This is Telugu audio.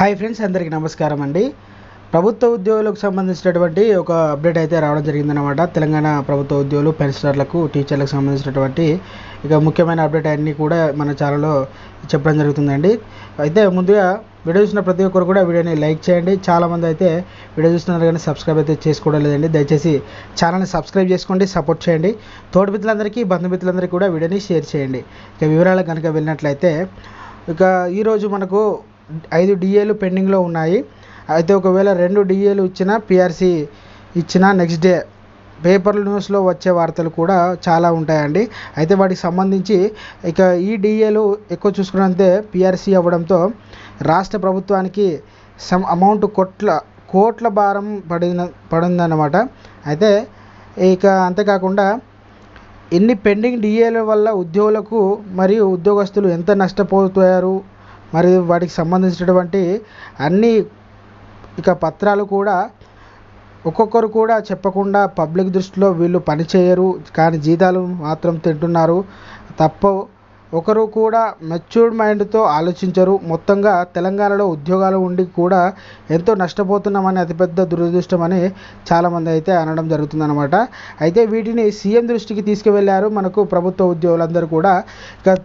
హాయ్ ఫ్రెండ్స్ అందరికీ నమస్కారం అండి. ప్రభుత్వ ఉద్యోగులకు సంబంధించినటువంటి ఒక అప్డేట్ అయితే రావడం జరిగిందనమాట తెలంగాణ ప్రభుత్వ ఉద్యోగులు పెన్షనర్లకు టీచర్లకు సంబంధించినటువంటి ఇక ముఖ్యమైన అప్డేట్ అన్నీ కూడా మన ఛానల్లో చెప్పడం జరుగుతుందండి. అయితే ముందుగా వీడియో చూసిన ప్రతి ఒక్కరు కూడా వీడియోని లైక్ చేయండి. చాలామంది అయితే వీడియో చూస్తున్నారు కానీ సబ్స్క్రైబ్ అయితే చేసుకోవడం లేదండి. దయచేసి ఛానల్ని సబ్స్క్రైబ్ చేసుకోండి సపోర్ట్ చేయండి. తోటి మిత్రులందరికీ బంధుమిత్రులందరికీ కూడా వీడియోని షేర్ చేయండి. ఇక వివరాలు కనుక వెళ్ళినట్లయితే ఇక ఈరోజు మనకు ఐదు డిఏలు పెండింగ్లో ఉన్నాయి. అయితే ఒకవేళ రెండు డిఏలు ఇచ్చినా పిఆర్సీ ఇచ్చినా నెక్స్ట్ డే పేపర్ న్యూస్లో వచ్చే వార్తలు కూడా చాలా ఉంటాయండి. అయితే వాటికి సంబంధించి ఇక ఈ డిఏలు ఎక్కువ చూసుకున్నంతే పిఆర్సీ అవ్వడంతో రాష్ట్ర ప్రభుత్వానికి సమ్ అమౌంట్ కోట్ల కోట్ల భారం పడిన పడిందన్నమాట. అయితే ఇక అంతేకాకుండా ఇన్ని పెండింగ్ డిఏల వల్ల ఉద్యోగులకు మరియు ఉద్యోగస్తులు ఎంత నష్టపోతారు మరియు వాటికి సంబంధించినటువంటి అన్ని ఇక పత్రాలు కూడా ఒక్కొక్కరు కూడా చెప్పకుండా పబ్లిక్ దృష్టిలో వీళ్ళు పనిచేయరు కానీ జీతాలు మాత్రం తింటున్నారు. తప్ప ఒకరు కూడా మెచ్యూర్డ్ మైండ్తో ఆలోచించరు. మొత్తంగా తెలంగాణలో ఉద్యోగాలు ఉండి కూడా ఎంతో నష్టపోతున్నామని అతిపెద్ద దురదృష్టమని చాలామంది అయితే అనడం జరుగుతుందన్నమాట. అయితే వీటిని సీఎం దృష్టికి తీసుకువెళ్ళారు మనకు ప్రభుత్వ ఉద్యోగులందరూ కూడా. ఇక